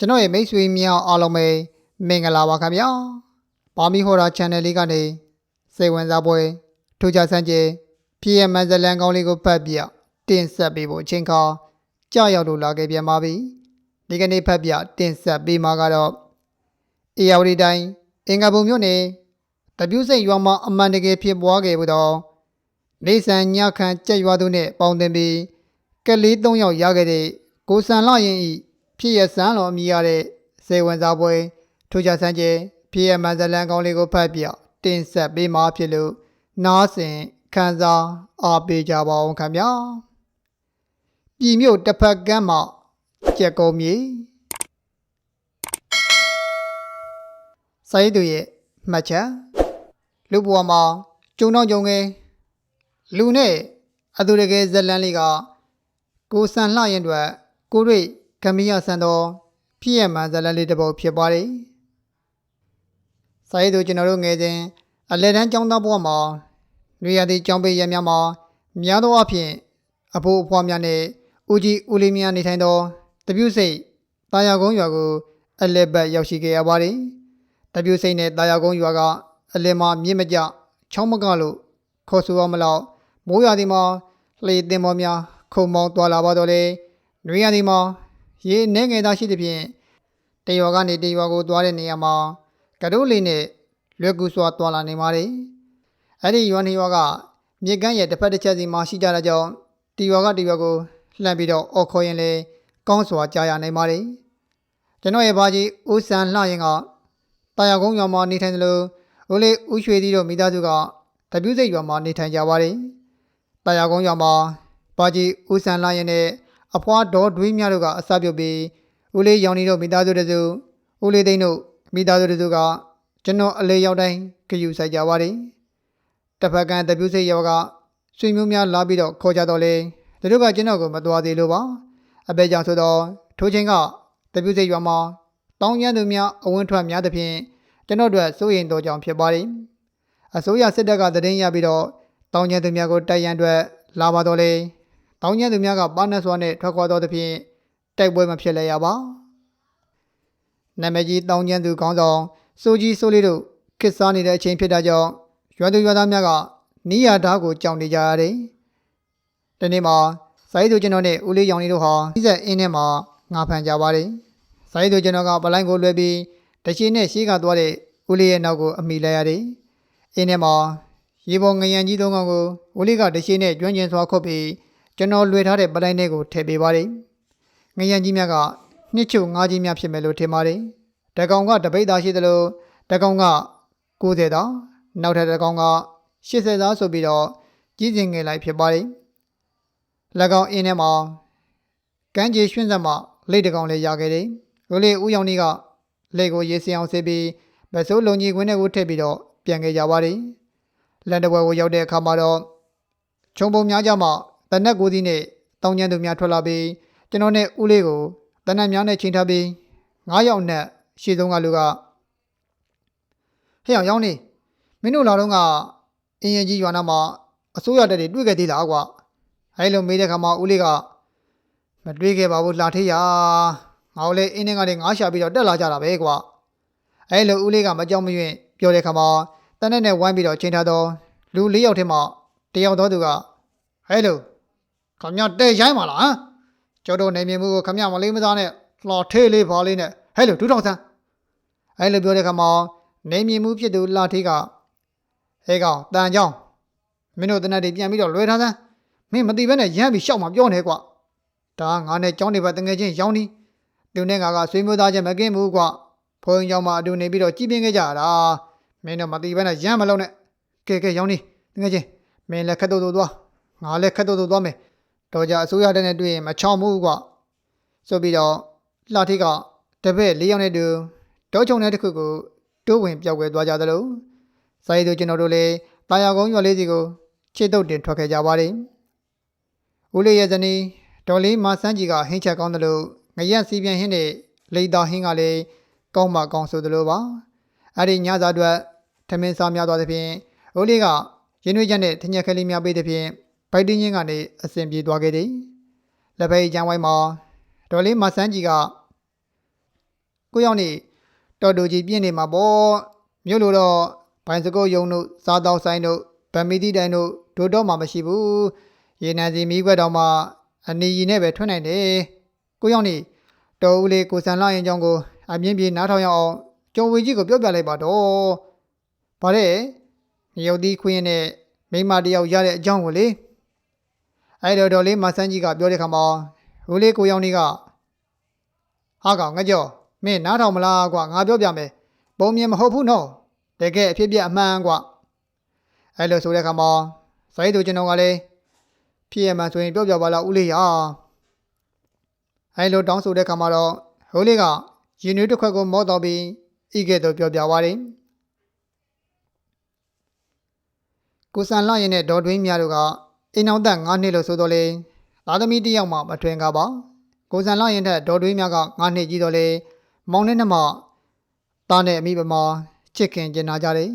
ကျွန်တော်ရဲ့မိတ်ဆွေများအားလုံးပဲမင်္ဂလာပါခင်ဗျာဘာမီဟော်ရာ channel လေးကနေစိတ်ဝင်စားပွဲထူးခြားဆန်းကျဲဖြစ်ရမန်ဇလန်ကောင်းလေးကိုဖတ်ပြတင်ဆက်ပေးဖို့အချိန်ခါကြာရောက်လို့လာခဲ့ပြန်ပါပြီဒီကနေ့ဖတ်ပြတင်ဆက်ပေးမှာကတော့အေယာဝတီတိုင်းအင်္ဂါဘုံမြို့နယ်တပြူးစိတ်ရွာမှာအမှန်တကယ်ဖြစ်ပွားခဲ့ဘူးတော့နေဆန်ညခန့်ကြက်ရွာသူနဲ့ပေါင်းတင်ပြီးကလေး၃ယောက်ရခဲ့တဲ့ကိုဆန်လာရင်ဤ ဖြစ်ရဆန်းတော်အမိရတဲ့စေဝင်စားပွဲထူးခြားဆန်းကျဲဖြစ်ရမန်ဇလန်ကောင်းလေးကိုဖတ်ပြတင်ဆက်ပေးမှာဖြစ်လို့နားဆင်ခံစားအားပေးကြပါအောင်ခင်ဗျာပြည်မြို့တစ်ဖက်ကမ်းမှာကြက်ကုံမြေစိုင်းသူရဲ့မှတ်ချက်လူဘဝမှာကျုံတော့ကြုံငယ်လူနဲ့အတူတကယ်ဇလန်းလေးကကိုဆန်လှရင်အတွက်ကိုရိတ် ကမီယာဆန်တော်ဖြစ်ရမှန်ဇလန်လေးတစ်ပုဒ်ဖြစ်ပါတယ်။စာရေးသူကျွန်တော်တို့ငယ်စဉ်အလက်တန်းကျောင်းသားဘဝမှာနွေရသည့်ကျောင်းပေးရများမှာများသောအားဖြင့်အဖိုးအဖွားများနဲ့ဦးကြီးဦးလေးများနေထိုင်သောတပြုစိတ်တာယာကုန်းရွာကိုအလက်ဘက်ရောက်ရှိခဲ့ရပါတယ်။တပြုစိတ်နဲ့တာယာကုန်းရွာကအလယ်မှာမြင့်မကြချောင်းမကလို့ခေါ်ဆိုရမလို့မိုးရာသီမှာလှေတင်ပေါ်များခုံမောင်းသွားလာပါတော့လေ။နွေရာသီမှာ ရေနှဲငယ်သားရှိသဖြင့်တရွာကနေတရွာကိုသွားတဲ့နေရာမှာကတို့လေးနဲ့လွယ်ကူစွာသွားလာနေပါတယ်။အဲ့ဒီရွာနေရွာကမြေကမ်းရဲ့တစ်ဖက်တစ်ချက်စီမှာရှိကြတဲ့ကြောင့်တရွာကတရွာကိုလှမ်းပြီးတော့အော်ခေါ်ရင်လေကောင်းစွာကြားရနိုင်ပါတယ်။ကျွန်တော်ရဲ့ဘာကြီးဦးဆန်လှရင်ကတာယာကုန်းရွာမှာနေထိုင်တယ်လို့ဦးလေးဦးရွှေသီးတို့မိသားစုကတပြူးစိတ်ရွာမှာနေထိုင်ကြပါတယ်။တာယာကုန်းရွာမှာဘာကြီးဦးဆန်လှရင်နဲ့ အဖွားဒေါ်ဒွေးများတို့ကအစပြုတ်ပြီးဦးလေးရောင်နေတို့မိသားစုတစုဦးလေးသိန်းတို့မိသားစုတစုကကျွန်တော်အလေးရောက်တိုင်းဂယူဆိုင်ကြပါတယ်။တစ်ဖက်ကတပြူးစိတ်ရောကဆွေမျိုးများလာပြီးတော့ခေါ်ကြတော့လေသူတို့ကကျွန်တော်ကိုမတော်သေးလို့ပါအပေကြောင့်ဆိုတော့ထိုးချင်းကတပြူးစိတ်ရွာမှာတောင်းရန်သူများအဝန်းထွက်များသဖြင့်ကျွန်တော်တို့စိုးရင်တော်ကြောင့်ဖြစ်ပါတယ်။အစိုးရစစ်တပ်ကတည်င်းရပြီးတော့တောင်းရန်သူများကိုတိုက်ရန်အတွက်လာပါတော့လေ။ တောင်းရန်သူများကပါနက်စွာနဲ့ထွက်ခွာတော့သဖြင့်တိုက်ပွဲမဖြစ်လဲရပါ။နာမည်ကြီးတောင်းရန်သူခေါင်းဆောင်စိုးကြီးစိုးလေးတို့ခစ်စားနေတဲ့အချိန်ဖြစ်တာကြောင့်ရွာသူရွာသားများကနီးယာဓာတ်ကိုကြောင်နေကြရတယ်။ဒီနေ့မှာစိုင်းသူကျွန်တော်နဲ့ဦးလေးရောင်လေးတို့ဟာဤဆက်အင်းထဲမှာငါဖန်ကြပါတယ်။စိုင်းသူကျွန်တော်ကပလိုင်းကိုလွှဲပြီးတချီနဲ့ရှေးကသွားတဲ့ဦးလေးရဲ့နောက်ကိုအမိလိုက်ရတယ်။အင်းထဲမှာရေပေါ်ငရံကြီးသုံးကောင်ကိုဦးလေးကတချီနဲ့ကျွမ်းကျင်စွာခုတ်ပြီး ကျွန်တော်လွှဲထားတဲ့ပလိုင်းလေးကိုထည့်ပေးပါတယ်။ငရံကြီးများကနှစ်ချုပ်ငါးကြီးများဖြစ်မယ်လို့ထင်ပါတယ်။တကောင်ကတပိတ်သားရှိသလိုတကောင်က90တောင်နောက်ထပ်တကောင်က80သားဆိုပြီးတော့ကြီးစင်ငယ်လိုက်ဖြစ်ပါတယ်။၎င်းအင်းထဲမှာကမ်းခြေရွှင်းဆက်မှလိတ်တကောင်လေးရခဲ့တယ်။ဦးလေးဦးရောင်ကြီးကလိတ်ကိုရေစင်အောင်ဆေးပြီးဗဆိုးလုံကြီးခွင်းထဲကိုထည့်ပြီးတော့ပြန်ခဲ့ကြပါတယ်။လန်တပွဲကိုရောက်တဲ့အခါမှာတော့ခြုံပုံများကြမှာ တနက်ကိုစီးနဲ့တောင်းကျမ်းသူများထွက်လာပြီးကျွန်တော်နဲ့ဦးလေးကိုတနက်များနဲ့ချိန်ထားပြီး9ယောက်နဲ့ရှေ့ဆုံးကလူကဟဲ့အောင်ရောင်းနေမင်းတို့လာတော့ကအင်းရင်ကြီးရွာနာမှာအစိုးရတက်တွေတွေ့ခဲ့သေးလားကွာအဲလိုမေးတဲ့ခါမှာဦးလေးကမတွေ့ခဲ့ပါဘူးလှထေးရငါတို့လည်းအင်းနဲ့ကလည်းငါးရှာပြီးတော့တက်လာကြတာပဲကွာအဲလိုဦးလေးကမကြောက်မရွံ့ပြောတဲ့ခါမှာတနက်နဲ့ဝိုင်းပြီးတော့ချိန်ထားတော့လူ၄ယောက်ထဲမှာတယောက်တော့သူကဟဲလို ခမရတဲ့ရိုင်းပါလားဟမ်ကျော်တို့နေမြင်မှုကိုခမရမလေးမသားနဲ့လှထေးလေးပါလေးနဲ့ဟဲလိုဒူးထောင်ဆန်းအဲလိုပြောတဲ့ခါမှာနေမြင်မှုဖြစ်သူလှထေးကဟဲကောင်တန်ကြောင်းမင်းတို့တနက်တွေပြန်ပြီးတော့လွယ်ထားစမ်းမင်းမသိဘဲနဲ့ရမ်းပြီးရှောက်မှပြောနေကွာဒါငါနဲ့ကြောင်းနေပါတငယ်ချင်းရောင်းနီးသူနဲ့ငါကဆွေးမျိုးသားချင်းမကင်းဘူးကွာဘုန်းကြီးကြောင့်မှအတူနေပြီးတော့ကြည်ပြင်းခဲ့ကြတာမင်းတို့မသိဘဲနဲ့ရမ်းမလုံးနဲ့ကဲကဲရောင်းနီးတငယ်ချင်းမင်းလည်းခက်တော့တော့သွားငါလည်းခက်တော့တော့သွားမယ် တော့ကြအစိုးရတဲ့နဲ့တွေ့ရင်မချောင်ဘူးကွာဆိုပြီးတော့လှထိကတပည့်လေးယောက်နဲ့တူတောချုံတဲ့တစ်ခုကိုတိုးဝင်ပြောက်ွယ်သွားကြသလိုစာရေးသူကျွန်တော်တို့လည်းတာယာကုန်းရွာလေးစီကိုခြေတုပ်တင်ထွက်ခဲ့ကြပါတယ်ဦးလေးရဲ့ဇနီးဒေါ်လေးမဆန်းကြီးကဟင်းချက်ကောင်းတယ်လို့ငရက်စီပြန်ဟင်းနဲ့လိတ်သားဟင်းကလည်းကောင်းမှကောင်းဆိုတယ်လို့ပါအဲ့ဒီညစာအတွက်ထမင်းစားများသွားသဖြင့်ဦးလေးကရင်းနှွေးချက်နဲ့ထညက်ကလေးများပေးသဖြင့် ဗိုက်တင်းချင်းကနေအဆင်ပြေသွားခဲ့တယ်လက်ဖက်ကျန်းဝိုင်းမှာဒေါ်လေးမဆန်းကြီးကကိုရောက်နေတော်တူကြီးပြင်းနေမှာပေါ့မြို့လိုတော့ဘိုင်စကုတ်ယုံတို့စားတောက်ဆိုင်တို့ဗမီတီတိုင်တို့ဒိုတော့မှမရှိဘူးရေနံစီမီးခွက်တော်မှအနီရီနဲ့ပဲထွက်နိုင်တယ်ကိုရောက်နေတော်ဦးလေးကိုစံလာရင်ကြောင့်ကိုအမြင့်ပြေနားထောင်ရအောင်ကျော်ဝေကြီးကိုပြောပြလိုက်ပါတော့ဗါတဲ့ရုပ်သီးခွင်းနဲ့မိန်းမတစ်ယောက်ရတဲ့အကြောင်းကိုလေ အဲ့တော့တော်လေးမဆန်းကြီးကပြောတဲ့ခါမှာဦးလေးကိုရောက်နေကဟာကောင်ငါကြောမင်းနားထောင်မလားကွာငါပြောပြမယ်ပုံမြင်မဟုတ်ဘူးနော်တကယ်အဖြစ်ပြက်အမှန်ကွာအဲ့လိုဆိုတဲ့ခါမှာစိုင်းသူကျွန်တော်ကလည်းဖြစ်ရမှန်ဆိုရင်ပြောပြပါလားဦးလေးရအဲ့လိုတောင်းဆိုတဲ့ခါမှာတော့ဟိုးလေးကရင်နွေးတစ်ခွက်ကိုမော့တော့ပြီးဤကဲ့သို့ပြောပြသွားတယ်ကိုစံလာရင်နဲ့ဒေါ်တွင်းမြတို့က အိမ်အောင်သက်9နှစ်လို့ဆိုတော့လေသားသမီးတစ်ယောက်မှမထွင်ကားပါကိုစံလာရင်ထက်ဒေါ်တွင်းများကငါးနှစ်ကြီးတော့လေမောင်နဲ့နှမတားနဲ့အမိပမာချစ်ခင်ကျင်နာကြတယ်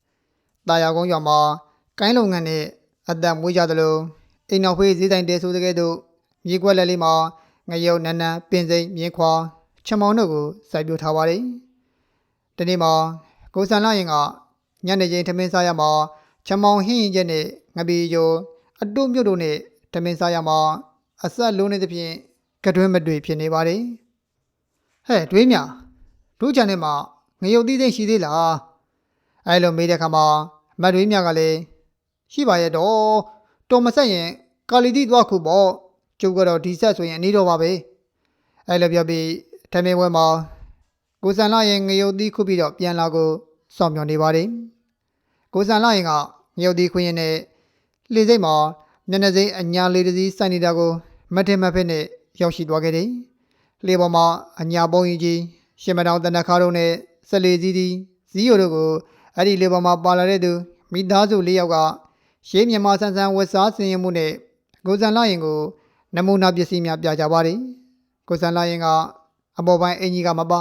။တာယာကုန်းရွာမှာကိုင်းလုံငန်းနဲ့အသက်မွေးကြသလိုအိမ်နောက်ဖေးဈေးတိုင်းတဲဆိုတဲ့ကဲ့သို့မြေကွက်လက်လေးမှာငရုံနန်းနန်းပင်စိမ့်မြင်းခွာချမောင်တို့ကိုစိုက်ပျိုးထားပါတယ်။ဒီနေ့မှာကိုစံလာရင်ကညနေချိန်ထမင်းစားရမှာချမောင်ဟင်းရင်ချက်နဲ့ငပီကျော် အတုမြုပ်တို့နဲ့ထမင်းစားရမှာအဆက်လုံးနေသဖြင့်ကတွင်းမတွေ့ဖြစ်နေပါတယ်ဟဲ့တွေးမြတို့ချန်ထဲမှာငရုတ်သီးသိမ့်ရှိသေးလားအဲလိုမေးတဲ့ခါမှာမတ်တွေးမြကလည်းရှိပါရဲ့တော့တော်မဆက်ရင်ကာလီတီသွားခုပေါ့ကျုပ်ကတော့ဒီဆက်ဆိုရင်အနည်းတော့ပါပဲအဲလိုပြောပြီးထမင်းဝဲမှာကိုစံလာရင်ငရုတ်သီးခုပြီးတော့ပြန်လာကိုစောင့်မျှော်နေပါတယ်ကိုစံလာရင်ကငရုတ်သီးခွင်းရင်နဲ့ လေစိတ်မှာမျက်နှာစိမ်းအညာလေးတစ်စီးစိုက်နေတာကိုမထင်မဖက်နဲ့ရောက်ရှိသွားခဲ့တယ်။လေပေါ်မှာအညာပုံကြီးကြီးရှင်မတောင်တနခါတို့နဲ့ဆက်လေစည်းသည်ဇီးရိုတို့ကိုအဲ့ဒီလေပေါ်မှာပါလာတဲ့သူမိသားစုလေးယောက်ကရှေးမြန်မာဆန်းဆန်းဝတ်စားဆင်ရင်မှုနဲ့ကိုစံလာရင်ကိုနမူနာပစ္စည်းများပြကြပါတယ်။ကိုစံလာရင်ကအပေါ်ပိုင်းအင်ကြီးကမပါ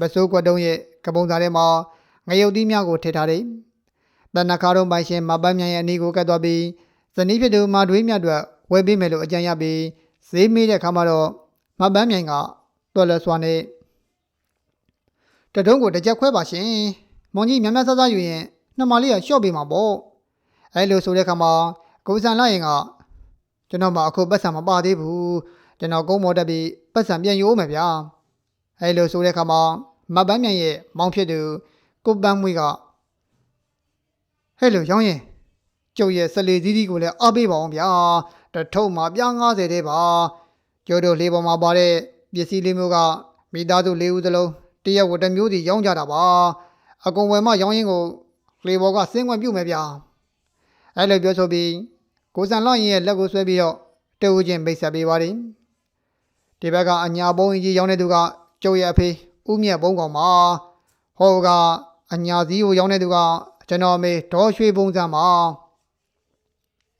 ပစိုးကွက်တုံးရဲ့ကပုံစားထဲမှာငရုတ်သီးများကိုထည့်ထားတယ်။တနခါတို့ပိုင်ရှင်မပန်းမြန်ရဲ့အနီးကိုကတ်သွားပြီး ဇနီးဖြစ်သူမတွေးမြတ်တို့ဝယ်ပေးမယ်လို့အကြံရပြီးဈေးမေးတဲ့အခါမှာတော့မပန်းမြိုင်ကတော်လစွာနဲ့တတုံးကိုတစ်ချက်ခွဲပါရှင်မွန်ကြီးမြတ်မြတ်ဆဆယူရင်နှမလေးကရှော့ပေးမှာပေါ့အဲလိုဆိုတဲ့အခါမှာကိုစံလာရင်ကကျွန်တော်မှအခုပတ်စံမပါသေးဘူးကျွန်တော်ကုန်းမော်တက်ပြီးပတ်စံပြန်ယူအောင်မယ်ဗျာအဲလိုဆိုတဲ့အခါမှာမပန်းမြိုင်ရဲ့မောင်ဖြစ်သူကိုပန်းမွေးကဟဲ့လိုရောင်းရင် ကျုပ်ရဲ့စလေသီးသီးကိုလည်းအားပေးပါအောင်ဗျာတထုံမှာပြား90တဲ့ပါကျိုးတို့လေးပေါ်မှာပါတဲ့ပစ္စည်းလေးမျိုးကမိသားစုလေးဦးသလုံးတရက်ဝတ္တမျိုးစီရောင်းကြတာပါအကုန်ဝယ်မှရောင်းရင်ကိုလေပေါ်ကစင်းခွင့်ပြုမယ်ဗျာအဲ့လိုပြောဆိုပြီးကိုစံလောက်ရင်ရဲ့လက်ကိုဆွဲပြီးတော့တဝူချင်းမိတ်ဆက်ပေးပါတယ်ဒီဘက်ကအညာပုံးကြီးရောင်းတဲ့သူကကျုပ်ရဲ့အဖေဦးမြတ်ဘုံကောင်ပါဟောကအညာစည်းကိုရောင်းတဲ့သူကကျွန်တော်အမေဒေါ်ရွှေပုံစံပါ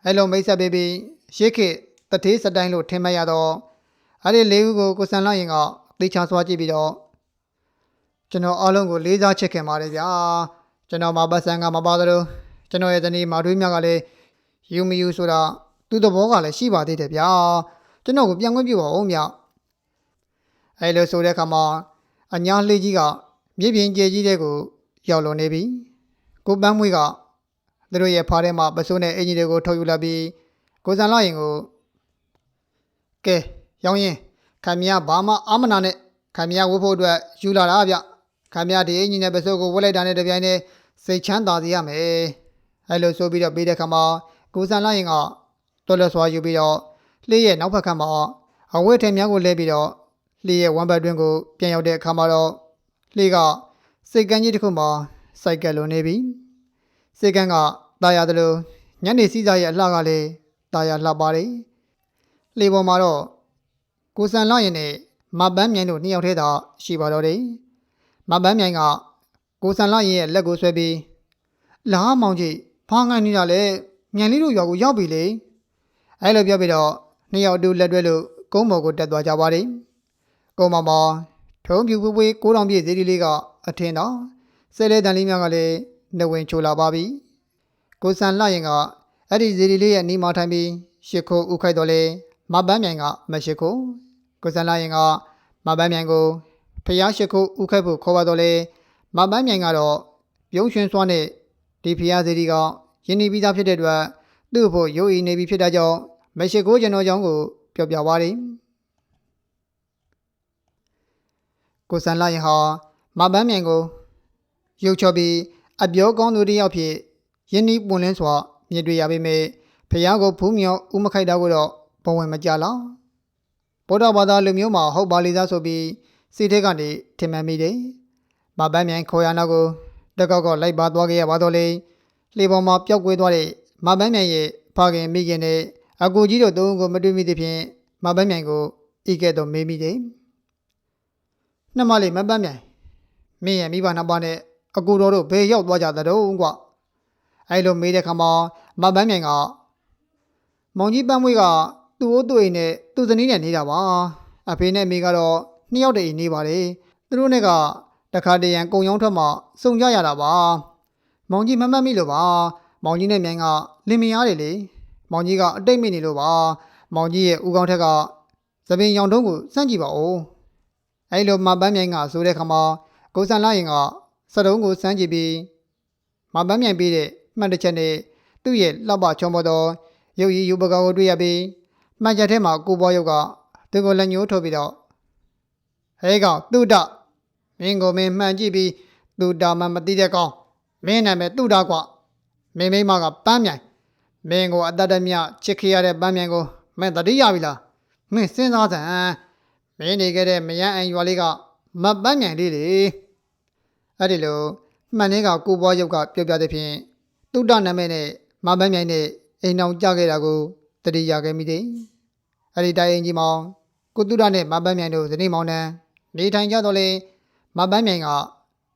အဲ့လိုမိတ်ဆက်ပေးပြီးရှေးခေတ်တထေးစတိုင်းလို့ထင်မှတ်ရတော့အဲ့ဒီလေးဦးကိုကိုစံလာရင်ကသေချာစွာကြည့်ပြီးတော့ကျွန်တော်အားလုံးကိုလေးစားချစ်ခင်ပါတယ်ဗျာကျွန်တော်မပတ်စံကမပါသလိုကျွန်တော်ရဲ့ဇနီးမတွေးမြတ်ကလည်းယူမယူဆိုတာသူ့သဘောကလည်းရှိပါသေးတယ်ဗျာကျွန်တော်ကိုပြန်ခွင့်ပြုပါဦးမြအဲ့လိုဆိုတဲ့အခါမှာအညာလေးကြီးကမြေပြင်ကျဲကြီးတဲ့ကိုရောက်လွန်နေပြီကိုပန်းမွေးက သူတို့ရဲ့ဖားထဲမှာပစိုးနဲ့အင်ဂျီတွေကိုထုတ်ယူလာပြီးကိုစံလာရင်ကိုကဲရောင်းရင်ခံမရဘာမှအာမနာနဲ့ခံမရဝတ်ဖို့အတွက်ယူလာတာဗျခံမရဒီအင်ဂျီနဲ့ပစိုးကိုဝတ်လိုက်တာနဲ့တပြိုင်တည်းစိတ်ချမ်းသာစေရမယ်အဲလိုဆိုပြီးတော့ပြီးတဲ့ခါမှာကိုစံလာရင်ကတော်လစွာယူပြီးတော့လှေရဲ့နောက်ဘက်ခန်းမှာအဝတ်ထည်များကိုလဲပြီးတော့လှေရဲ့ဝမ်းဘက်တွင်ကိုပြန်ရောက်တဲ့အခါမှာတော့လှေကစိတ်ကန်းကြီးတစ်ခုမှာစိုက်ကလွန်နေပြီ စိတ်ကန်းကတာယာတယ်လို့ညနေစီးစားရဲ့အလှကလည်းတာယာလှပါတယ်။လေပေါ်မှာတော့ကိုစံလာရင်နဲ့မပန်းမြိုင်တို့နှစ်ယောက်ထဲသာရှိပါတော့တယ်။မပန်းမြိုင်ကကိုစံလာရင်ရဲ့လက်ကိုဆွဲပြီးလာမောင်ကြီးဖားငိုင်းနေတာလေမြန်လေးတို့ရွာကိုရောက်ပြီလေ။အဲလိုပြောပြီးတော့နှစ်ယောက်အတူလက်တွဲလို့ကုန်းပေါ်ကိုတက်သွားကြပါတယ်။ကုန်းပေါ်မှာထုံးပြူပွေးပွေးကိုးတောင်ပြည့်ဈေးလေးကအထင်တော့ဆဲလဲတန်လေးများကလည်း နှဝင်ချိုလာပါပြီ။ကိုစံလှရင်ကအဲ့ဒီဇီရီလေးရဲ့နီးမထိုင်ပြီးရှ िख ိုးဥခိုက်တော်လေမပန်းမြိုင်ကမရှိခိုးကိုစံလှရင်ကမပန်းမြိုင်ကိုဖျားရှိခိုးဥခိုက်ဖို့ခေါ်ပါတော့လေမပန်းမြိုင်ကတော့ပြုံးရွှင်စွာနဲ့ဒီဖျားစီဒီကယင်းနေပြီးသားဖြစ်တဲ့အတွက်သူ့ဖို့ရုပ်ရည်နေပြီးဖြစ်တဲ့ကြောင့်မရှိခိုးကျွန်တော်ကြောင့်ကိုပြောပြပါရည်ကိုစံလာရင်ဟာမပန်းမြိုင်ကိုရုပ်ချပြီး အပြောကောင်းသူတစ်ယောက်ဖြစ်ယင်းနီးပွန်လင်းစွာမြင်တွေ့ရပေမဲ့ဖျားကိုဖူးမြော်ဥမခိုက်တာကိုတော့ဘဝင်မကြလောက်ဗုဒ္ဓဘာသာလူမျိုးမှာဟုတ်ပါလိသားဆိုပြီးစိတ်ထဲကနေထင်မှန်မိတယ်။မပန်းမြိုင်ခေါ်ရနောက်ကိုတက်ကောက်ကလိုက်ပါသွားခဲ့ရပါတော့လေ။လေပေါ်မှာပျောက်ကွေးသွားတဲ့မပန်းမြိုင်ရဲ့ဖခင်မိခင်နဲ့အကူကြီးတို့သုံးဦးကိုမတွေ့မိသဖြင့်မပန်းမြိုင်ကိုဤကဲ့သို့မေးမိတယ်။နှစ်မလေးမပန်းမြိုင်မင်းရဲ့မိဘနှစ်ပါးနဲ့ အကူတော်တို့ဘယ်ရောက်သွားကြသတုံးကွ။အဲလိုမေးတဲ့ခါမှာမပန်းမြိုင်ကမောင်ကြီးပန်းမွေးကသူ့အိုးသူ့အိမ်နဲ့သူ့ဇနီးနဲ့နေတာပါအဖေနဲ့မိကတော့နှစ်ယောက်တည်းအိမ်နေပါတယ်သူတို့နဲ့ကတခါတရံကုံရောင်းထွက်မှစုံကြရတာပါမောင်ကြီးမမတ်မိလို့ပါမောင်ကြီးနဲ့မြိုင်ကလင်မယားတယ်လေမောင်ကြီးကအတိတ်မိနေလို့ပါမောင်ကြီးရဲ့ဦးကောင်းထက်ကသပင်ရောင်တုံးကိုစမ်းကြည့်ပါဦးအဲလိုမပန်းမြိုင်ကဆိုတဲ့ခါမှာကိုစံလာရင်က စတုံးကိုစမ်းကြည့်ပြီးမပန်းမြိုင်ပြီးတဲ့မှတ်တစ်ချက်နဲ့သူ့ရဲ့လှပချုံပေါ်တော်ရုပ်ရည်ယူပကာကိုတွေ့ရပြီးမှန်ချက်ထဲမှာကိုပေါ်ရုပ်ကသူ့ကိုလက်ညှိုးထုတ်ပြီးတော့ဟဲကောင်သူဒမင်းကိုမင်းမှန်ကြည့်ပြီးသူဒါမှမသိတဲ့ကောင်မင်းနာမည်သူဒါကွမင်းမိမကပန်းမြိုင်မင်းကိုအတ္တတမြချစ်ခရတဲ့ပန်းမြိုင်ကိုမင်းတတိယပြီလားမင်းစဉ်းစားစမ်းမင်းနေခဲ့တဲ့မယန်းအန်ရွာလေးကမပန်းမြိုင်လေးလေ အဲ့ဒီလိုမှန်နေကကိုပေါ်ရုပ်ကပြောပြတဲ့ဖြင့်သူဒနာမည်နဲ့မပန်းမြိုင်နဲ့အိမ်အောင်ကြခဲ့တာကိုတတိယခဲ့မိတယ်။အဲ့ဒီတိုင်းရင်ကြီးမောင်ကိုတုဒနဲ့မပန်းမြိုင်တို့ဇနီးမောင်နှံနေထိုင်ကြတော့လေမပန်းမြိုင်က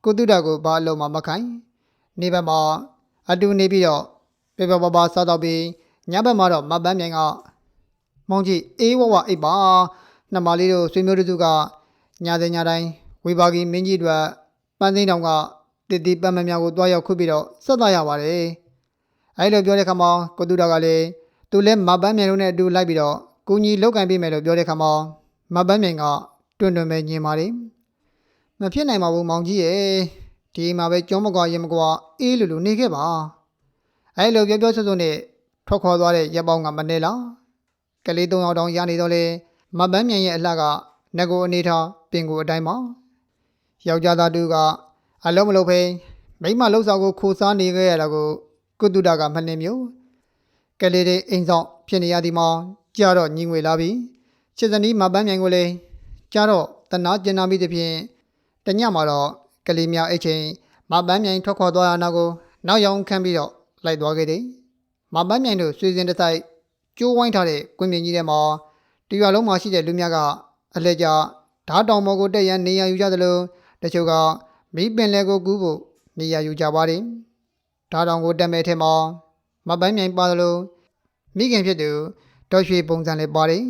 ကိုတုဒကိုဘာအလုံးမမခိုင်နေဘက်မှာအတူနေပြီးတော့ပေပပပစားတော့ပြီးညဘက်မှာတော့မပန်းမြိုင်ကမောင်ကြီးအေးဝဝအိပ်ပါနှမလေးတို့ဆွေမျိုးတို့ကညတဲ့ညတိုင်းဝေဘာဂီမင်းကြီးတို့ ပန်းသိန်းတောင်ကတည်တည်ပန်းမများကိုတွားရောက်ခွင့်ပြီးတော့ဆက်သားရပါတယ်။အဲလိုပြောတဲ့ခါမှာကိုတုဒကလည်းသူလည်းမပန်းမြိုင်တို့နဲ့အတူလိုက်ပြီးတော့ကိုကြီးလောက်ကင်ပေးမယ်လို့ပြောတဲ့ခါမှာမပန်းမြိုင်ကတွန့်တွန့်ပဲညင်ပါလေမဖြစ်နိုင်ပါဘူးမောင်ကြီးရဲ့ဒီမှာပဲကြောမကွာရင်မကွာအေးလူလူနေခဲ့ပါအဲလိုပြောပြောဆွဆွနဲ့ထွက်ခေါ်သွားတဲ့ရက်ပေါင်းကမနေလားကလေး၃ယောက်တောင်ရနေတော့လေမပန်းမြိုင်ရဲ့အလှကငကိုအနေထားပင်ကိုအတိုင်းပါ ယောက်ျားသားတူကအလုံးမလုံးဖိမိမလှုပ်ဆောင်ကိုခိုးစားနေခဲ့ရတာကိုကုတုဒကမနှင်းမျိုးကလေးတွေအိမ်ဆောင်ဖြစ်နေရသည်မှာကြာတော့ညီငွေလာပြီချစ်စနီးမပန်းမြိုင်ကိုလေကြာတော့တနာကျင်နာမိသဖြင့်တညမှာတော့ကလေးများအိတ်ချင်းမပန်းမြိုင်ထွက်ခေါ်သွားရနာကိုနောက်ရောင်ခန့်ပြီးတော့လိုက်သွားခဲ့တယ်မပန်းမြိုင်တို့ဆွေစဉ်တစ်ဆိုင်ကျိုးဝိုင်းထားတဲ့ကွင်းပြင်ကြီးထဲမှာတရွာလုံးမှာရှိတဲ့လူများကအလှည့်ကျဓာတ်တောင်ပေါ်ကိုတက်ရန်နေရယူကြသလို တချို့ကမီးပင်လဲကိုကူးဖို့နေရယူကြပါတယ်ဓာတ်တောင်ကိုတက်မဲ့ထဲမှာမပန်းမြိုင်ပါသလိုမိခင်ဖြစ်သူတော်ရွှေပုံစံလေးပါတယ်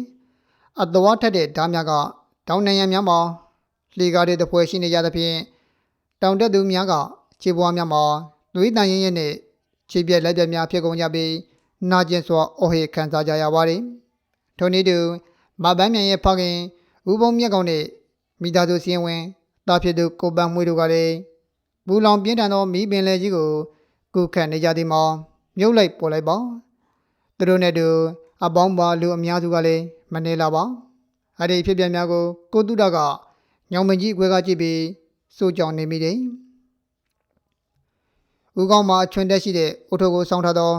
အသွားထက်တဲ့ဓာတ်များကတောင်နံရံများမှာလှေကားတဲ့တပွဲရှိနေကြသဖြင့်တောင်တက်သူများကခြေပွားများမှာသွေးတန်ရင်ရင်နဲ့ခြေပြက်လက်ပြက်များဖြစ်ကုန်ကြပြီးနာကျင်စွာအော်ဟေခံစားကြရပါတယ်ထို့နည်းတူမပန်းမြန်ရဲ့ဖခင်ဦးပုံမြက်ကောင်နဲ့မိသားစုစည်းဝင် တာဖြစ်သူကိုပန်းမွေးတို့ကလည်းဘူလောင်ပြင်းထန်သောမိပင်လေကြီးကိုကုခတ်နေကြသည်မှာမြုပ်လိုက်ပေါ်လိုက်ပါသူတို့နဲ့တူအပေါင်းပါလူအများစုကလည်းမနေလာပါအဲ့ဒီဖြစ်ပျက်များကိုကိုတုဒကညောင်မကြီးအခွဲကကြည့်ပြီးစိုးကြောင်နေမိတယ်ဦးကောင်းမှာအချွန်တက်ရှိတဲ့အုတ်ထုပ်ကိုစောင်းထားသော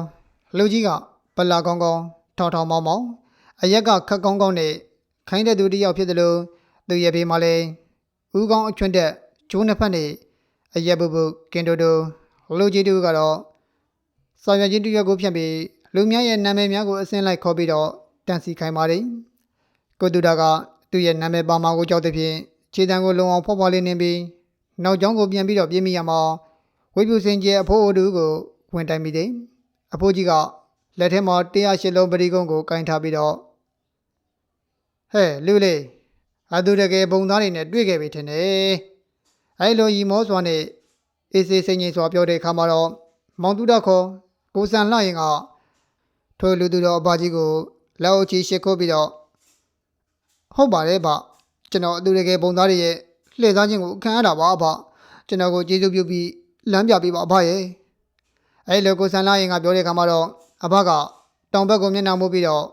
လူကြီးကပလာကောင်းကောင်းထောင်ထောင်မောင်းမောင်းအရက်ကခက်ကောင်းကောင်းနဲ့ခိုင်းတဲ့သူတစ်ယောက်ဖြစ်တယ်လို့သူရဲ့ဖေးမှလည်း ဦးကောင်းအချွန်တက်ကျိုးနှစ်ဖက်နဲ့အရက်ပုပုကင်တိုတိုလူကြီးတို့ကတော့စာရွက်ကြီးတစ်ရွက်ကိုဖြန့်ပြီးလူများရဲ့နာမည်များကိုအစင်းလိုက်ခေါ်ပြီးတော့တန်စီခိုင်းပါတယ်။ကိုတူတာကသူ့ရဲ့နာမည်ပါမာကိုကြောက်တဲ့ဖြင့်ခြေတံကိုလုံအောင်ဖော့ဖော့လေးနင်းပြီးနောက်ကျောင်းကိုပြန်ပြီးတော့ပြေးမိရမှာဝိပုစင်ကျဲအဖိုးအိုတူကိုဝင်တိုင်မိတယ်။အဖိုးကြီးကလက်ထဲမှာ108လုံးပရိကုံးကိုကင်ထားပြီးတော့ဟဲ့လူလေး အတူတကယ်ဘုံသားတွေနဲ့တွေ့ခဲ့ပြီထင်တယ်။အဲလိုရီမောစွာနဲ့အေးစေးစိတ်ငြိမ်စွာပြောတဲ့အခါမှာတော့မောင်တူတာခေါ်ကိုစံလှရင်ကထိုလူသူတော်အဘကြီးကိုလက်အုပ်ချီရှစ်ခိုးပြီးတော့ဟုတ်ပါတယ်ဗျကျွန်တော်အတူတကယ်ပုံသားတွေရဲ့လှည့်စားခြင်းကိုခံရတာပါအဖကျွန်တော်ကိုကျေးဇူးပြုပြီးလမ်းပြပေးပါအဖရဲ့အဲ့လိုကိုဆန်လာရင်ကပြောတဲ့ခါမှာတော့အဖကတောင်ဘက်ကိုမျက်နှာမူပြီးတော့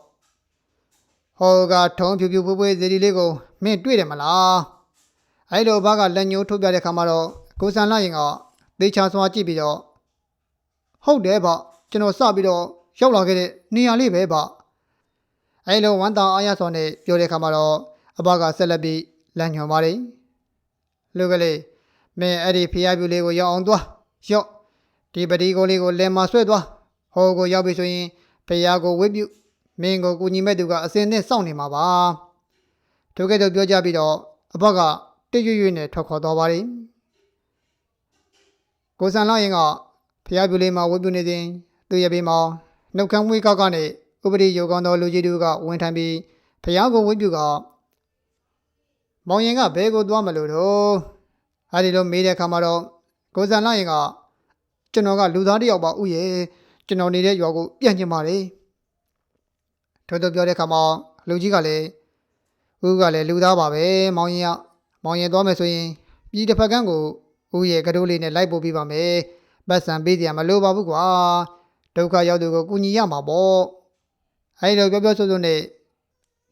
ဟောကထုံးဖြူဖြူပွေးပွေးဇီဒီလေးကိုမင်းတွေ့တယ်မလားအဲ့လိုအဖကလက်ညှိုးထုတ်ပြတဲ့ခါမှာတော့ကိုဆန်လာရင်ကသေချာစွာကြည့်ပြီးတော့ဟုတ်တယ်ဗျကျွန်တော်စပြီးတော့ရောက်လာခဲ့တဲ့နေရာလေးပဲဗျအဲ့လိုဝမ်းတောင်အားရစွာနဲ့ပြောတဲ့ခါမှာတော့အဘကဆက်လက်ပြီးလမ်းညွှန်ပါတယ်လူကလေးမင်းအဲ့ဒီဖျားပြူလေးကိုရောက်အောင်သွားရောက်ဒီပတိကိုလေးကိုလယ်မှာဆွဲသွားဟောကိုရောက်ပြီဆိုရင်ဖျားကိုဝိပြု မင်းကိုကူညီမဲ့သူကအစင်းနဲ့စောင့်နေမှာပါထိုကဲ့သို့ပြောကြပြီးတော့အဘကတိတ်ရွရွနဲ့ထွက်ခေါ်သွားပါတယ်ကိုဆန်လာရင်ကဖျားပြူလေးမှာဝိပြုနေစဉ်သူ့ရဲ့ဘေးမှာနှုတ်ခမ်းမွေးကောက်ကနေဥပဒေယောကောင်းသောလူကြီးတို့ကဝင်ထိုင်ပြီးဖျားကိုဝိပြုကမောင်ရင်ကဘဲကိုသွားမလို့တော့ဟာဒီလိုမေးတဲ့အခါမှာတော့ကိုစံလာရင်ကကျွန်တော်ကလူသားတစ်ယောက်ပါဥယေကျွန်တော်နေတဲ့ရွာကိုပြန်ကျင်ပါလေ ထို့သူပြောတဲ့အခါမှာလူကြီးကလည်းဥကလည်းလူသားပါပဲမောင်ရင်ကမောင်ရင်သွားမယ်ဆိုရင်ပြည်တစ်ဖက်ကန်းကိုဥရဲ့ကတိုးလေးနဲ့လိုက်ပို့ပေးပါမယ်ပတ်စံပေးစရာမလိုပါဘူးကွာဒုက္ခရောက်သူကိုကူညီရမှာပေါ့အဲဒီလိုပြောပြောဆိုဆိုနဲ့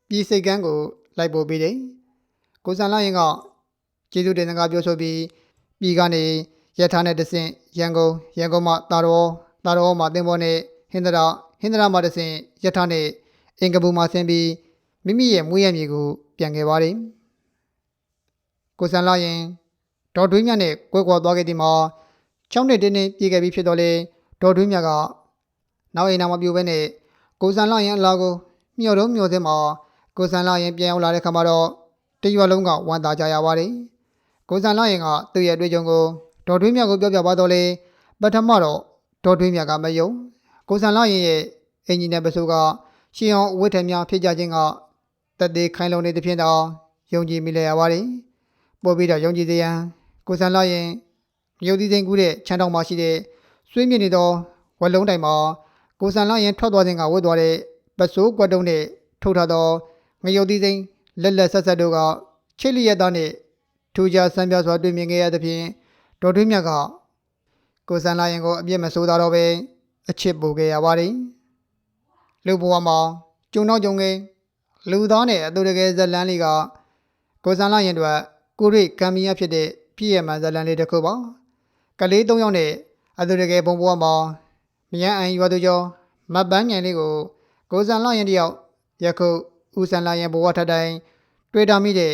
ပြည်စိတ်ကန်းကိုလိုက်ပို့ပေးတယ်ကိုစံလာရင်ကကျေးဇူးတင်စကားပြောဆိုပြီးပြည်ကနေရထားနဲ့တဆင့်ရန်ကုန်ရန်ကုန်မှတာတော်တာတော်မှတင်ပေါ်နဲ့ဟင်္ဒရာဟင်္ဒရာမှတဆင့်ရထားနဲ့ အင်္ဂပူမှဆင်းပြီးမိမိရဲ့မွေးရမြေကို ပြန်ခဲ့ပါတယ်ကိုစံလာရင်ဒေါ်တွင်းမြတ်နဲ့ကွဲကွာသွားခဲ့သည်မှာ6နှစ်တင်းတင်းပြေးခဲ့ပြီးဖြစ်တော့လေဒေါ်တွင်းမြတ်ကနောက်အိမ်နောက်မပြိုဘဲနဲ့ကိုစံလာရင်အလားကိုမျှော်တော့မျှော်စင်းမှာကိုစံလာရင်ပြန်ရောက်လာတဲ့ခါမှာတော့တရွာလုံးကဝန်တာကြရပါတယ်။ကိုစံလာရင်ကသူ့ရဲ့အတွေ့အကြုံကိုဒေါ်တွင်းမြတ်ကိုပြောပြပါတော့လေပထမတော့ဒေါ်တွင်းမြတ်ကမယုံကိုစံလာရင်ရဲ့အင်ဂျင်နယ်ပစိုးက ရှင်းအောင်အဝတ်ထည်များဖြစ်ကြခြင်းကတက်သေးခိုင်လုံနေသဖြင့်တော့ယုံကြည်မိလေရပါတယ်။ပို့ပြီးတော့ယုံကြည်စေရန်ကိုစံလာရင်မြုပ်သီးသိန်းကူးတဲ့ချမ်းတောင်မှာရှိတဲ့ဆွေးမြင့်နေသောဝလုံးတိုင်မှာကိုစံလာရင်ထွက်သွားခြင်းကဝတ်သွားတဲ့ပစိုးကွက်တုံးနဲ့ထုတ်ထားသောငရုတ်သီးသိန်းလက်လက်ဆက်ဆက်တို့ကချစ်လျက်သားနဲ့ထူးခြားဆန်းပြစွာတွေ့မြင်ခဲ့ရသဖြင့်ဒေါ်ထွေးမြတ်ကကိုစံလာရင်ကိုအပြစ်မဆိုးတာတော့ပဲအချစ်ပို့ခဲ့ရပါတယ် လူဘဝမှာကျုံတော့ကျုံငယ်လူသားနဲ့အတူတကယ်ဇလန်းလေးကကိုစံလာရင်တို့ကိုရိကံမီယာဖြစ်တဲ့ပြည့်ရမှန်ဇလန်းလေးတစ်ခုပါကလေး၃ယောက်နဲ့အတူတကယ်ဘုံဘဝမှာမြန်းအန်ရွာသူကျော်မတ်ပန်းငယ်လေးကိုကိုစံလာရင်တယောက်ယခုဦးစံလာရင်ဘဝထက်တိုင်းတွေ့တာမိတဲ့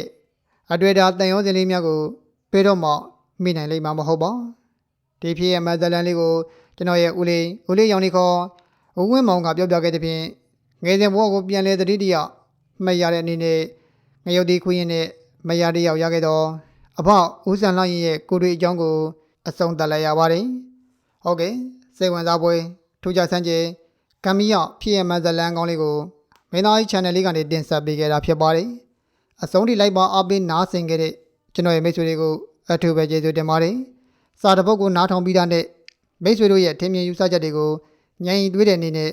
အတွေ့အတာတန်ရုံးစင်လေးများကိုပေးတော့မှမိနိုင်လိမ့်မှာမဟုတ်ပါဒီဖြစ်ရဲ့မဇလန်လေးကိုကျွန်တော်ရဲ့ဦးလေးဦးလေးရောင်လေးခေါ် ဦးဝင်းမောင်ကပြောပြခဲ့တဲ့ဖြင့်ငယ်စဉ်ဘဝကိုပြန်လဲသတိတရမှတ်ရတဲ့အနေနဲ့ငရုတ်ဒီခွေးရင်နဲ့မရတယောက်ရခဲ့တော့အဖဦးစံလာရင်ရဲ့ကိုတွေအကြောင်းကို အဆုံးသတ်လိုက်ရပါတယ်ဟုတ်ကဲ့စိတ်ဝင်စားပွဲထူးခြားဆန်းကျဲကမ်မီယဖြစ်ရဲ့မဇလန်ကောင်းလေးကိုမင်းသားကြီး channel လေးကနေတင်ဆက်ပေးခဲ့တာဖြစ်ပါတယ်အဆုံးထိလိုက်ပါအားပေးနားဆင်ခဲ့တဲ့ကျွန်တော်ရဲ့မိတ်ဆွေတွေကိုအထူးပဲကျေးဇူးတင်ပါတယ်စာတစ်ပုဒ်ကိုနားထောင်ပြီးသားနဲ့မိတ်ဆွေတို့ရဲ့ထင်မြင်ယူဆချက်တွေကို ညင်သွေးတဲ့အနေနဲ့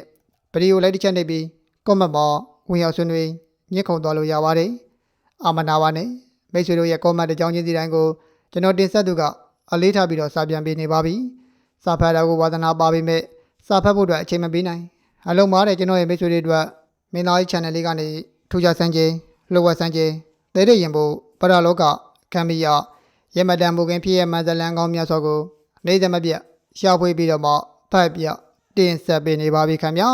ဗီဒီယိုလိုက်တစ်ချက်နှိပ်ပြီး comment မှာဝင်ရောက်ဆွေးနွေးညှစ်ခုံသွားလို့ရပါတယ်အာမနာပါနဲ့မိတ်ဆွေတို့ရဲ့ comment တစ်ကြောင်းချင်းစီတိုင်းကိုကျွန်တော်တင်ဆက်သူကအလေးထားပြီးတော့စာပြန်ပေးနေပါပြီစာဖတ်တာကိုဝါသနာပါပေမဲ့စာဖတ်ဖို့အတွက်အချိန်မပေးနိုင်အလုံးမားတဲ့ကျွန်တော်ရဲ့မိတ်ဆွေတွေအတွက်မင်းသားကြီး channel လေးကနေထူးခြားစမ်းခြင်းလှုပ်ဝက်စမ်းခြင်းတဲတဲ့ရင်ဖို့ပရလောကကံမီယရမတန်မူခင်ဖြစ်ရဲ့မန္တလန်ကောင်းမြတ်စွာကိုနေသမပြရှာဖွေပြီးတော့မှဖတ်ပြ တင်ဆက်ပေးနေပါပြီခင်ဗျာ